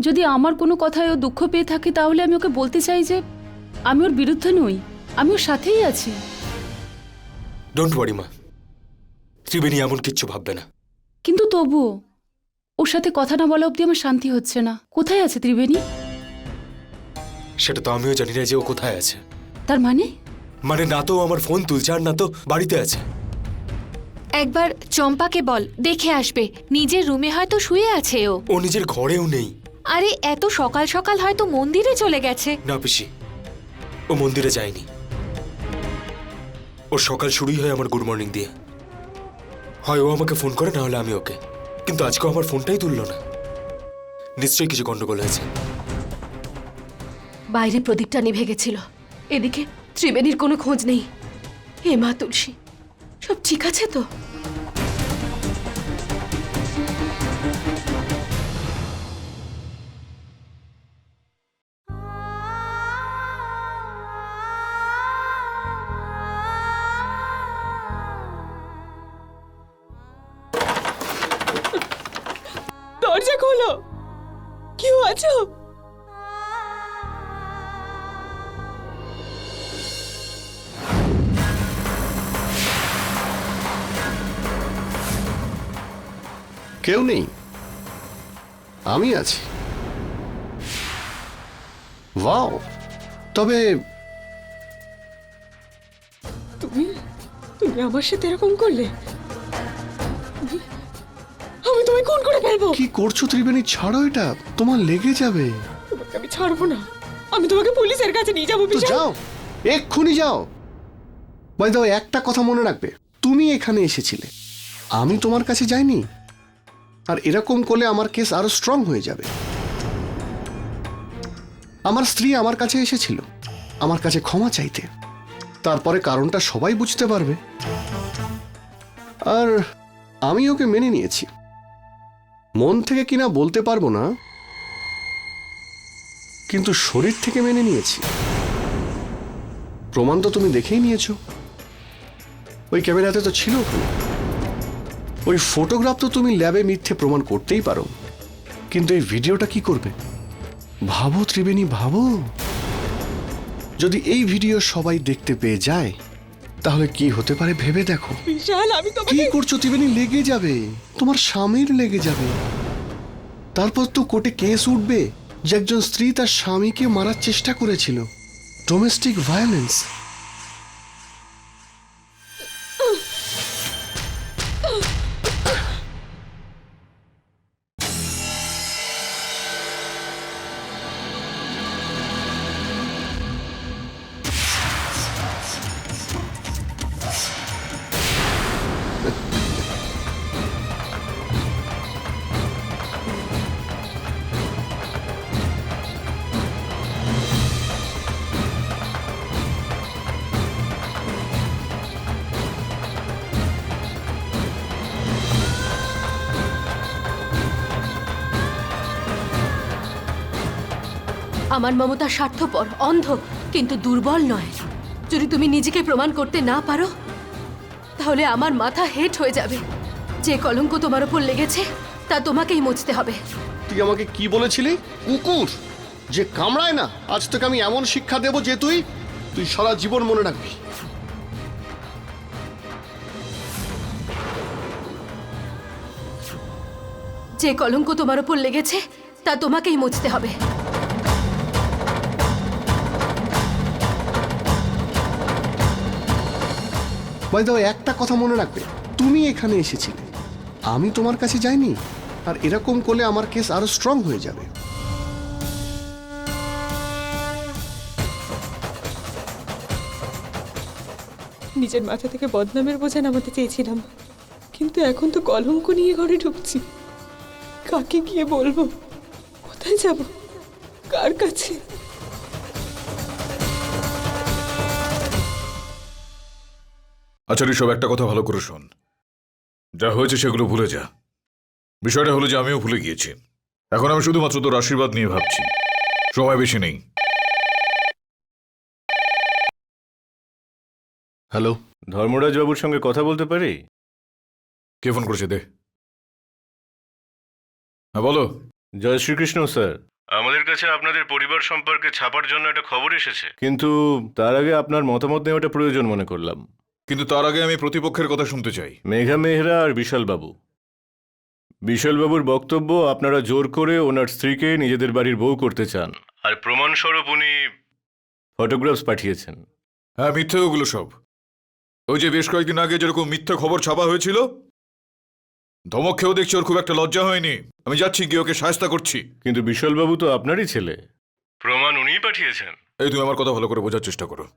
যদি আমার কোনো কথায় ও দুঃখ পেয়ে থাকে তাহলে আমি ওকে বলতে চাই যে আমি ওর বিরুদ্ধে নই আমি ওর সাথেই আছি। ডোন্ট ওয়ারি মা। ত্রিবেণী এমন কিচ্ছু ভাববে না। কিন্তু তবুও ওর সাথে কথা না বলা অবধি আমার শান্তি হচ্ছে না। কোথায় আছে ত্রিবেণী? সেটা তো আমিও জানি না যে ও কোথায় আছে। তার মানে? মানে না তো ও আমার ফোন তুলছে আর না তো বাড়িতে আছে। একবার চম্পাকে বল দেখে আসবে। নিজের রুমে হয়তো শুয়ে আছে ও। ও নিজের ঘরেও নেই। আরে এত সকাল সকাল হয়তো মন্দিরে চলে গেছে। না পিসি। ও মন্দিরে যায়নি। ওর সকাল শুরুই হয় আমার গুড মর্নিং দিয়ে। হয় ও আমাকে ফোন করে না হলে আমি ওকে। কিন্তু আজকেও আমার ফোনটাই তুললো না। নিশ্চয়ই কিছু গন্ডগোল হয়েছে। বাইরে প্রদীপটা নিভে গেছিল। এদিকে ত্রিবেণীর কোনো খোঁজ নেই। হে মা তুলসী সব ঠিক আছে তো? কেউ নেই। আমি আছি। ওয়াও তবে তুমি তুমি আমার সাথে এরকম করলে? আমি- তোমায় খুন করে ফেলব। কি করছ ত্রিবেণী? ছাড়ো এটা তোমার লেগে যাবে। তোমাকে আমি ছাড়বো না। আমি তোমাকে পুলিশের কাছে নিয়ে যাব তো যাও এক্ষুনি যাও। বাই দাও একটা কথা মনে রাখবে। তুমি এখানে এসেছিলে। আমি তোমার কাছে যাইনি? আর এরকম করলে আমার কেস আরও স্ট্রং হয়ে যাবে। আমার স্ত্রী আমার কাছে এসেছিল, আমার কাছে ক্ষমা চাইতে। তারপরে কারণটা সবাই বুঝতে পারবে। আর আমি ওকে মেনে নিয়েছি। মন থেকে কিনা বলতে পারব না, কিন্তু শরীর থেকে মেনে নিয়েছি। প্রমাণ তো তুমি দেখেই নিয়েছো। ওই ক্যামেরাতে তো ছিল ওখানে। ওই ফটোগ্রাফ তো তুমি ল্যাবে মিথ্যে প্রমাণ করতেই পারো। কিন্তু এই ভিডিওটা কি করবে? ভাবো ত্রিবেণী ভাবো। যদি এই ভিডিও সবাই দেখতে পেয়ে যায় তাহলে কি হতে পারে ভেবে দেখো। বিশাল আমি কি তোমাকে করছ ত্রিবেণী লেগে যাবে। তোমার স্বামীর লেগে যাবে। তারপর তো কোর্টে কেস উঠবে যে একজন স্ত্রী তার স্বামীকে মারার চেষ্টা করেছিল। ডোমেস্টিক ভায়োলেন্স আমার মমতা স্বার্থপর অন্ধ কিন্তু দুর্বল নয়। যদি তুমি নিজেকে প্রমাণ করতে না পারো তাহলে আমার মাথা হেট হয়ে যাবে। যে কলঙ্ক তোমার উপর লেগেছে তা তোমাকেই মুছতে হবে। তুই আমাকে কি বলেছিলি? কুকুর! যে কামড়ায় না আজ তোকে আমি এমন শিক্ষা দেব যে তুই তুই সারা জীবন মনে রাখবি। যে কলঙ্ক তোমার উপর লেগেছে তা তোমাকেই মুছতে হবে। বাই একটা কথা মনে রাখবে। তুমি এখানে এসেছিলে। আমি তোমার কাছে যাইনি। আর এরকম করলে আমার কেস আরও স্ট্রং হয়ে যাবে। নিজের মাথা থেকে বদনামের বোঝা নামাতে চেয়েছিলাম। কিন্তু এখন তো কলঙ্ক নিয়ে ঘরে ঢুকছি। কাকে গিয়ে বলব? কোথায় যাব? কার কাছে? আচ্ছা ঋষভ একটা কথা ভালো করে শোন। যা হয়েছে সেগুলো ভুলে যা। বিষয়টা হলো যে আমিও ভুলে গিয়েছি। এখন আমি শুধুমাত্র তোর আশীর্বাদ নিয়ে ভাবছি। সময় বেশি নেই। হ্যালো ধর্মরাজ বাবুর সঙ্গে কথা বলতে পারি? কে ফোন করেছে দে? হ্যাঁ বলো। জয় শ্রীকৃষ্ণ স্যার। আমাদের কাছে আপনাদের পরিবার সম্পর্কে ছাপার জন্য একটা খবর এসেছে। কিন্তু তার আগে আপনার মতামত নেওয়াটা প্রয়োজন মনে করলাম। কিন্তু তার আগে আমি প্রতিপক্ষের কথা শুনতে চাই। মেঘা মেহরা আর বিশাল বাবু। বিশাল বাবুর বক্তব্য আপনারা জোর করে ওনার স্ত্রীকে নিজেদের বাড়ির বউ করতে চান। আর প্রমাণস্বরূপ উনি ফটোগ্রাফস পাঠিয়েছেন। হ্যাঁ মিথ্যে ওগুলো সব। ওই যে বেশ কয়েকদিন আগে যেরকম মিথ্যে খবর ছাপা হয়েছিল ধমক খেয়েও দেখছি ওর খুব একটা লজ্জা হয়নি। আমি যাচ্ছি গিয়ে ওকে সাহস্তা করছি। কিন্তু বিশাল বাবু তো আপনারই ছেলে। প্রমাণ উনিই পাঠিয়েছেন। এই তুমি আমার কথা ভালো করে বোঝার চেষ্টা করো।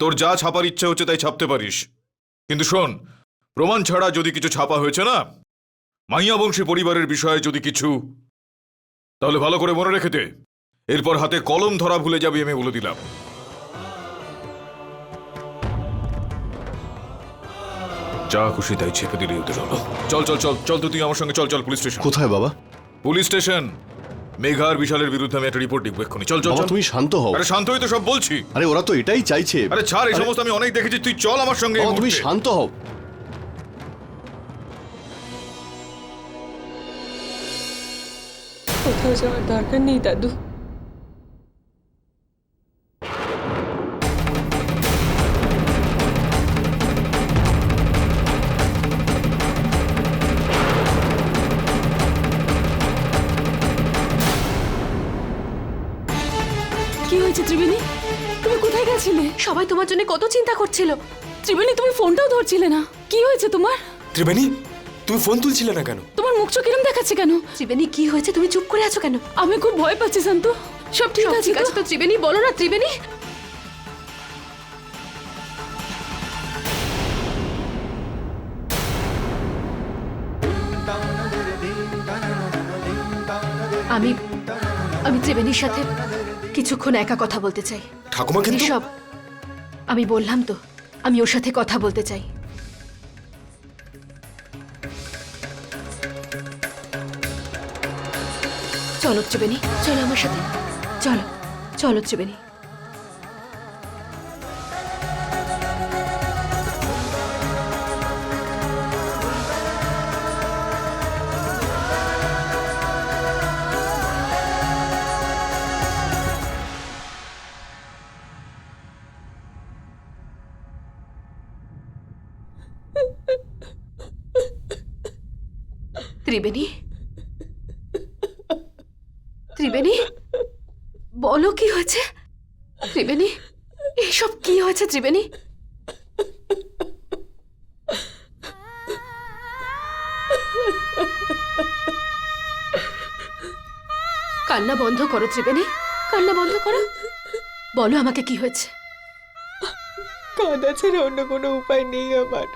তোর যা ছাপার ইচ্ছা হচ্ছে তাই ছাপতে পারিস। কিন্তু শোন প্রমাণ ছাড়া যদি কিছু ছাপা হয়েছে না মাইয়া বংশী পরিবারের বিষয়ে যদি কিছু তাহলে ভালো করে মনে রেখে দে। এরপর হাতে কলম ধরা ভুলে যাবি আমি বলে দিলাম। যা খুশি তাই ছেপে দিলেই ওদের হলো। চল চল চল চল তো তুই আমার সঙ্গে চল চল পুলিশ স্টেশন। কোথায় বাবা? Police station. মেঘা আর বিশালের বিরুদ্ধে আমি একটা রিপোর্ট লিখব এক্ষুনি। চল চল বাবা চল। তুমি শান্ত হও। আরে শান্ত হয়ে তো সব বলছি। আরে ওরা তো এটাই চাইছে। আরে ছাড় এই সমস্ত আমি অনেক দেখেছি তুই চল আমার সঙ্গে এই বাবা তুমি মুহূর্তে। শান্ত হও। কোথাও যাওয়ার দরকার নেই দাদু। তুমি কোথায় গেছিলে? সবাই তোমার জন্য কত চিন্তা করছিল। ত্রিবেণী তুমি ফোনটাও ধরছিলে না। কি হয়েছে তোমার? ত্রিবেণী তুমি ফোন তুলছিলে না কেন? তোমার মুখ চোখ কিরম দেখাচ্ছে কেন? ত্রিবেণী কি হয়েছে? তুমি চুপ করে আছো কেন? আমি খুব ভয় পাচ্ছি শান্তু। সব ঠিক আছে ঠিক আছে তো তো ত্রিবেণী বলো না ত্রিবেণী। আমি আমি ত্রিবেণীর সাথে কিছুক্ষণ একা কথা বলতে চাই। ঠাকুমা কিন্তু ঋষভ আমি বললাম তো আমি ওর সাথে কথা বলতে চাই। চলো ত্রিবেণী চলো আমার সাথে। চলো চলো ত্রিবেণী ত্রিবেণী? ত্রিবেণী? বলো কি হয়েছে? ত্রিবেণী, এসব কি হয়েছে ত্রিবেণী? কান্না বন্ধ করো ত্রিবেণী, কান্না বন্ধ করো। বলো আমাকে কি হয়েছে। কাঁদা ছাড়া অন্য কোনো উপায় নেই আমার।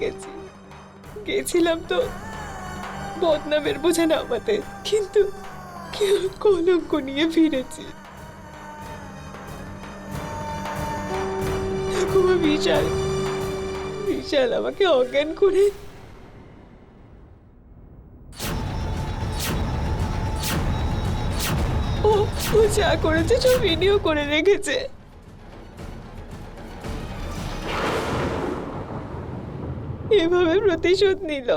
গেছি। গেছিলাম তো বদনামের বোঝা নামাতে, কিন্তু কলঙ্ক নিয়ে ফিরেছি। বিশাল। বিশাল আমাকে অজ্ঞান করে ও যা করেছে সব ভিডিও করে রেখেছে। এভাবে প্রতিশোধ নিল।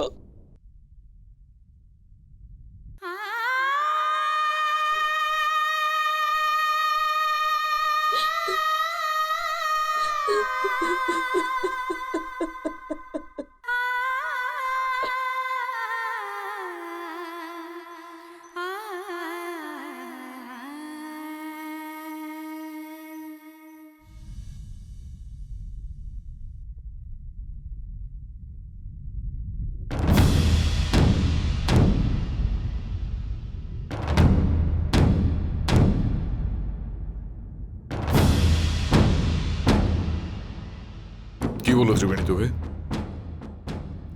বলল ত্রিবেণী তোকে?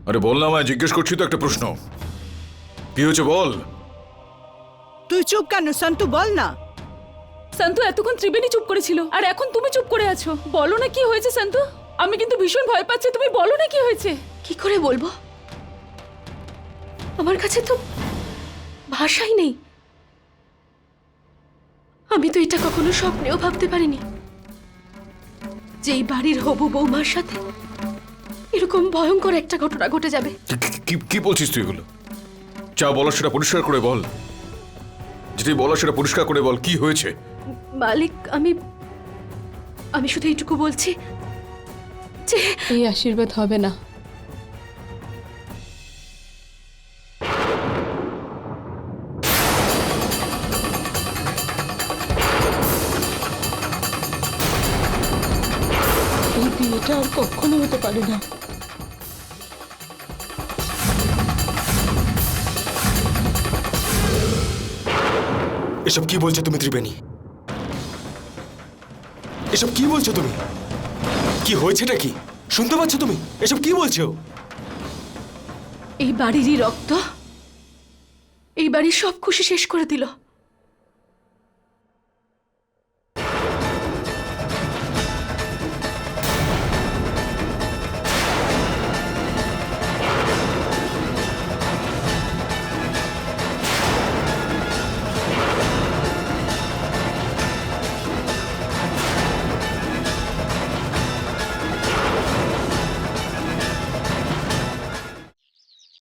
আরে বল না আমায় জিজ্ঞেস করছি তো একটা প্রশ্ন। কি হয়েছে বল? তুই চুপ কেন সন্তু বল না। সন্তু এতক্ষণ ত্রিবেণী চুপ করেছিল আর এখন তুমি চুপ করে আছো। বলো না কি হয়েছে সন্তু? আমি কিন্তু ভীষণ ভয় পাচ্ছি তুমি বলো না কি হয়েছে? কি করে বলব? আমার কাছে তো ভাষাই নেই। আমি তো এটা কখনো স্বপ্নেও ভাবতে পারিনি। যে এই বাড়ির হবু বৌমার সাথে এরকম ভয়ঙ্কর একটা ঘটনা ঘটে যাবে। কি- কি- কি কি বলছিস তুই এগুলো? যা বলো সেটা পরিষ্কার করে বল। যদি বলো সেটা পরিষ্কার করে বল কি হয়েছে? মালিক আমি আমি শুধু এইটুকু বলছি যে এই আশীর্বাদ হবে না। বিয়েটা আর কখনো হতে পারে না। এসব কি বলছো তুমি ত্রিবেণী? এসব কি বলছো তুমি? কি হয়েছেটা কি? শুনতে পাচ্ছ তুমি? এসব কি বলছো? এই বাড়িরই রক্ত এই বাড়ির সব খুশি শেষ করে দিল।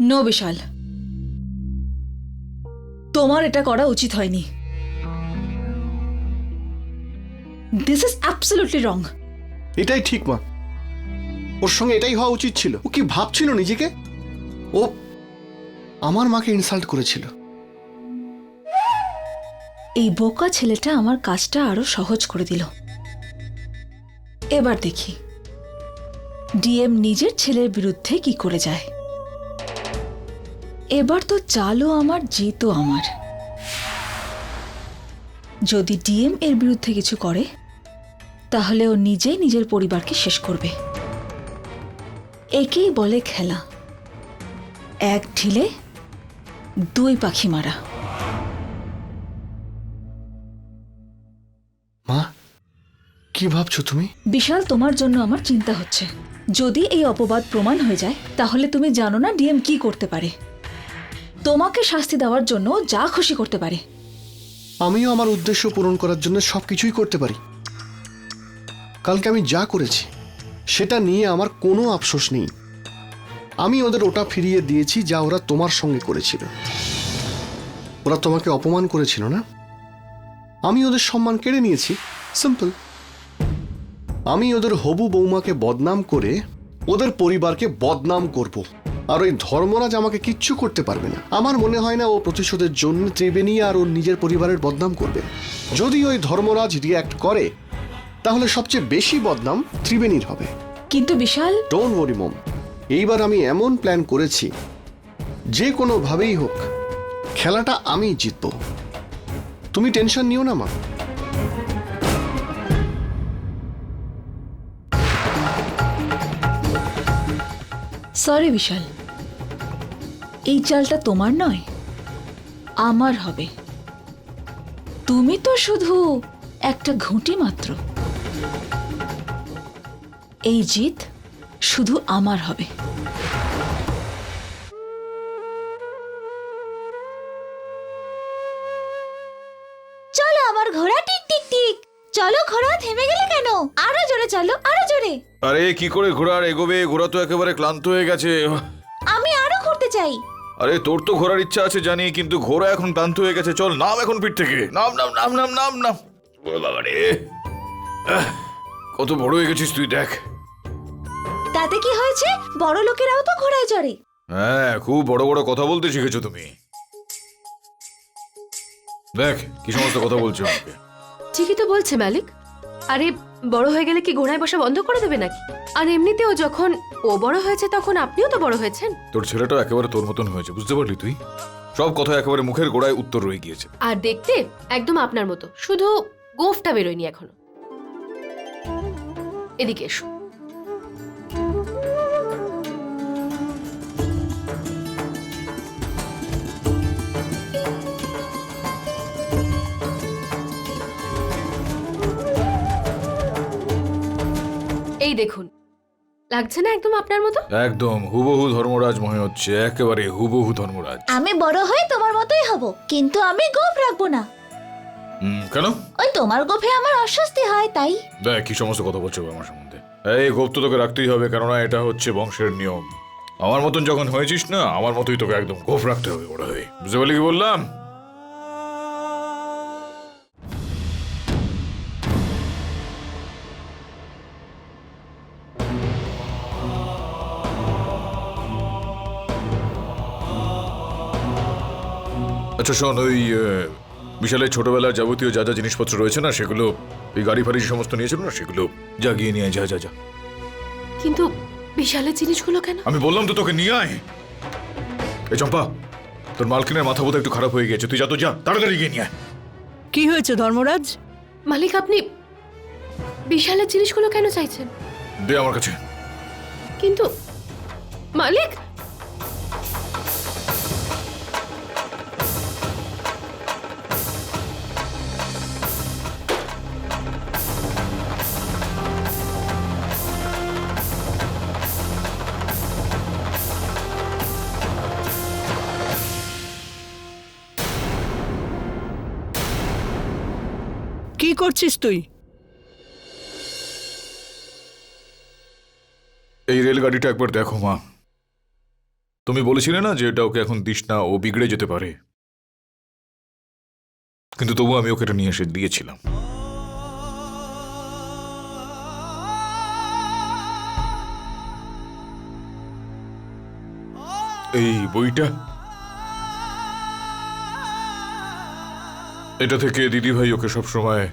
নো বিশাল। তোমার এটা করা উচিত হয়নি। দিস ইজ অ্যাবসলিউটলি রং এটাই ঠিক মা। ওর সঙ্গে এটাই হওয়া উচিত ছিল। ও কি ভাবছিল নিজেকে? ও আমার মাকে ইনসাল্ট করেছিল। এই বোকা ছেলেটা আমার কাজটা আরও সহজ করে দিল। এবার দেখি। ডিএম নিজের ছেলের বিরুদ্ধে কি করে যায়। এবার তো চালও আমার জিতও আমার। যদি ডিএম এর বিরুদ্ধে কিছু করে তাহলে ও নিজেই নিজের পরিবারকে শেষ করবে। একেই বলে খেলা। এক ঢিলে দুই পাখি মারা। মা কি ভাবছ তুমি? বিশাল তোমার জন্য আমার চিন্তা হচ্ছে। যদি এই অপবাদ প্রমাণ হয়ে যায় তাহলে তুমি জানো না ডিএম কি করতে পারে। তোমাকে শাস্তি দেওয়ার জন্য যা খুশি করতে পারে। আমিও আমার উদ্দেশ্য পূরণ করার জন্য সব কিছুই করতে পারি। কালকে আমি যা করেছি, সেটা নিয়ে আমার কোনো আফসোস নেই। আমি ওদের ওটা ফিরিয়ে দিয়েছি যা ওরা তোমার সঙ্গে করেছিল। ওরা তোমাকে অপমান করেছিল না? আমি ওদের সম্মান কেড়ে নিয়েছি, সিম্পল। আমি ওদের হবু বৌমাকে বদনাম করে ওদের পরিবারকে বদনাম করব। আর ওই ধর্মরাজ আমাকে কিচ্ছু করতে পারবে না। আমার মনে হয় না ও প্রতিশোধের জন্য ত্রিবেণী আর ওর নিজের পরিবারের বদনাম করবে। যদি ওই ধর্মরাজ রিয়্যাক্ট করে তাহলে সবচেয়ে বেশি বদনাম ত্রিবেণীর হবে। কিন্তু বিশাল। ডোন্ট ওয়ারি মম এইবার আমি এমন প্ল্যান করেছি যে কোনোভাবেই হোক খেলাটা আমি জিতব। তুমি টেনশন নিও না মা সরি বিশাল। এই চালটা তোমার নয় আমার হবে। তুমি তো শুধু একটা ঘুঁটি মাত্র। এই জিত শুধু আমার হবে। চলো আমার ঘোড়া টিক টিক টিক। চলো ঘোড়া থেমে গেলে কেন? আরও জোরে চলো আরও জোরে। আরে কি করে ঘোড়ার এগোবে? ঘোড়া তো একেবারে ক্লান্ত হয়ে গেছে। আমি আরও ঘুরতে চাই। আরে তোর তো ঘোরার ইচ্ছা আছে জানি কিন্তু ঘোড়া এখন ক্লান্ত হয়ে গেছে। চল নাম এখন পিঠ থেকে। নাম নাম নাম নাম নাম নাম। ও বাবা রে। আহ, কত বড় হয়ে গেছিস তুই দেখ। তাতে কি হয়েছে? বড় লোকেরাও তো ঘোড়ায় চড়ে। হ্যাঁ খুব বড় বড় কথা বলতে শিখেছো তুমি। দেখ কি সমস্ত কথা বলছো আমাকে। ঠিকই তো বলছে মালিক। আরে বড় হয়ে গেলে কি ঘোড়ায় বসা বন্ধ করে দেবে নাকি? আর এমনিতেও যখন ও বড় হয়েছে তখন আপনিও তো বড় হয়েছেন। তোর ছেলেটা একেবারে তোর মতন হয়েছে বুঝতে পারলি তুই? সব কথা একেবারে মুখের গোড়ায় উত্তর রয়ে গিয়েছে। আর দেখতে একদম আপনার মতো শুধু গোফটা বেরোয়নি এখনও। এদিকে এসো। দেখুন। লাগছে না একদম আপনার মতো? একদম হুবহু ধর্মরাজ মনে হচ্ছে একেবারে হুবহু ধর্মরাজ। আমি বড় হয়ে তোমার মতোই হব কিন্তু আমি গোপ রাখব না। হুম, কেন? ওই তোমার গোফে আমার অস্বস্তি হয় তাই। দেখ কি সমস্ত কথা বলছো আমার সম্বন্ধে। এই গোপ্ত তোকে রাখতেই হবে কেননা এটা হচ্ছে বংশের নিয়ম। আমার মতন যখন হয়েছিস না আমার মতোই তোকে একদম গোফ রাখতে হবে বড় হয়ে। বুঝতে পারলি কি বললাম? আচ্ছা শোন ওই বিশালের ছোটবেলার যাবতীয় যা যা জিনিসপত্র রয়েছে না সেগুলো ওই গাড়ি ফাড়ি যে সমস্ত নিয়েছিল না সেগুলো যা গিয়ে নিয়ে আয়, যা যা যা। কিন্তু বিশালের জিনিসগুলো কেন? আমি বললাম তো তোকে নিয়ে আয়। এই চম্পা তোর মালকিনের মাথা বোধ একটু খারাপ হয়ে গেছে তুই যা তো যা তাড়াতাড়ি গিয়ে নিয়ে আয়। কি হয়েছে ধর্মরাজ? মালিক আপনি বিশালের জিনিসগুলো কেন চাইছেন? দে আমার কাছে। কিন্তু মালিক কি করছিস তুই? এই রেলগাড়িটা একবার দেখো, মা। তুমি বলেছিলে না যে এটা ওকে এখন দিস না ও বিগড়ে যেতে পারে? কিন্তু তবু আমি ওকে এটা নিয়ে এসে দিয়েছিলাম। এই বইটা এটা থেকে দিদিভাই ওকে সবসময়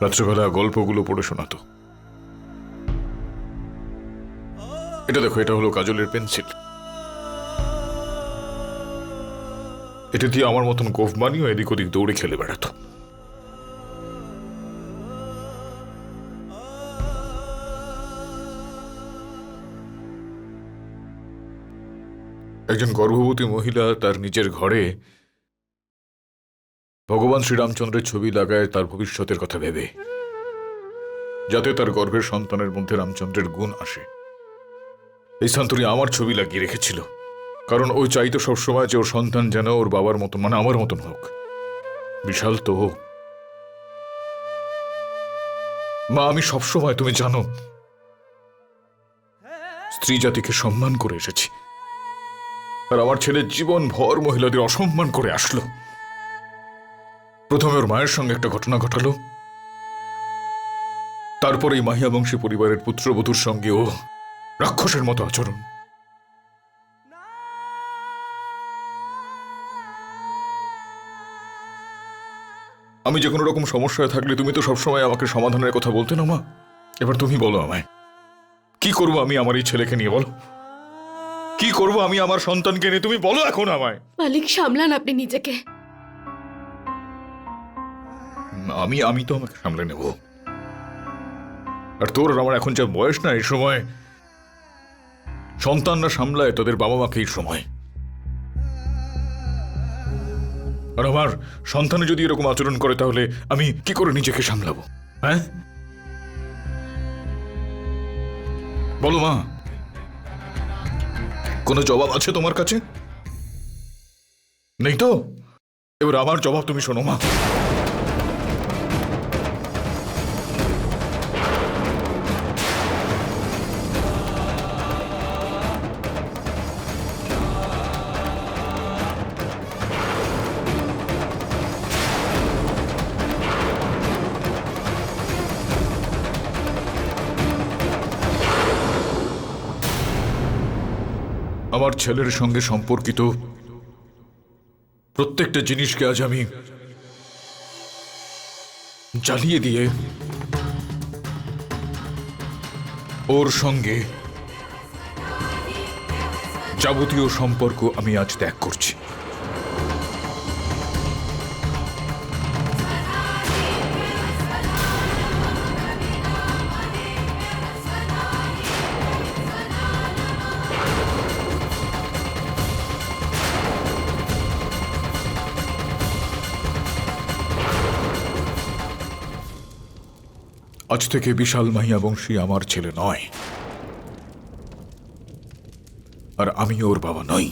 রাত্রেবেলা গল্পগুলো পড়ে শোনাতো। এটা দেখো, এটা হলো কাজলের পেন্সিল। এটা দিয়ে আমার মতন গোফ বানিয়ে এদিক ওদিক দৌড়ে খেলে বেড়াতো। একজন গর্ভবতী মহিলা তার নিজের ঘরে ভগবান শ্রীরামচন্দ্রের ছবি লাগায় তার ভবিষ্যতের কথা ভেবে, যাতে তার গর্ভের সন্তানের মধ্যে রামচন্দ্রের গুণ আসে। এই সান্তরি আমার ছবি লাগিয়ে রেখেছিল, কারণ ওই চাইতো সবসময় যে ওর সন্তান যেন ওর বাবার মতন মানে আমার মতন হোক। বিশাল তো ও। মা, আমি সবসময়, তুমি জানো, স্ত্রী জাতিকে সম্মান করে এসেছি। আর আমার ছেলে জীবন ভর মহিলাদের অসম্মান করে আসলো। প্রথমে ওর মায়ের সঙ্গে একটা ঘটনা ঘটালো। তারপরে এই মাহিয়া বংশী পরিবারের পুত্রবধূর সঙ্গে ও রাক্ষসের মতো আচরণ। আমি যে কোনো রকম সমস্যায় থাকলে তুমি তো সবসময় আমাকে সমাধানের কথা বলতে না মা। এবার তুমি বলো আমায়, কি করব আমি আমার এই ছেলেকে নিয়ে বলো? কি করব আমি আমার সন্তানকে নিয়ে তুমি বলো এখন আমায়। মালিক, সামলান আপনি নিজেকে। আমি আমি তো আমাকে সামলে নেব। আর তোর আমার এখন যা বয়স না, এই সময় সন্তানরা সামলায়, তাদের বাবা মাকে এই সময়। আর আমার সন্তানে যদি এরকম আচরণ করে, তাহলে আমি কি করে নিজেকে সামলাবো? হ্যাঁ? বলো মা, কোনো জবাব আছে তোমার কাছে? নেই তো? এবার আমার জবাব তুমি শোনো মা। আমার ছেলের সঙ্গে সম্পর্কিত প্রত্যেকটা জিনিসকে আজ আমি জ্বালিয়ে দিয়ে ওর সঙ্গে যাবতীয় সম্পর্ক আমি আজ ত্যাগ করছি। আজ থেকে বিশাল মাহিয়া বংশী আমার ছেলে নয়। আর আমি ওর বাবা নই।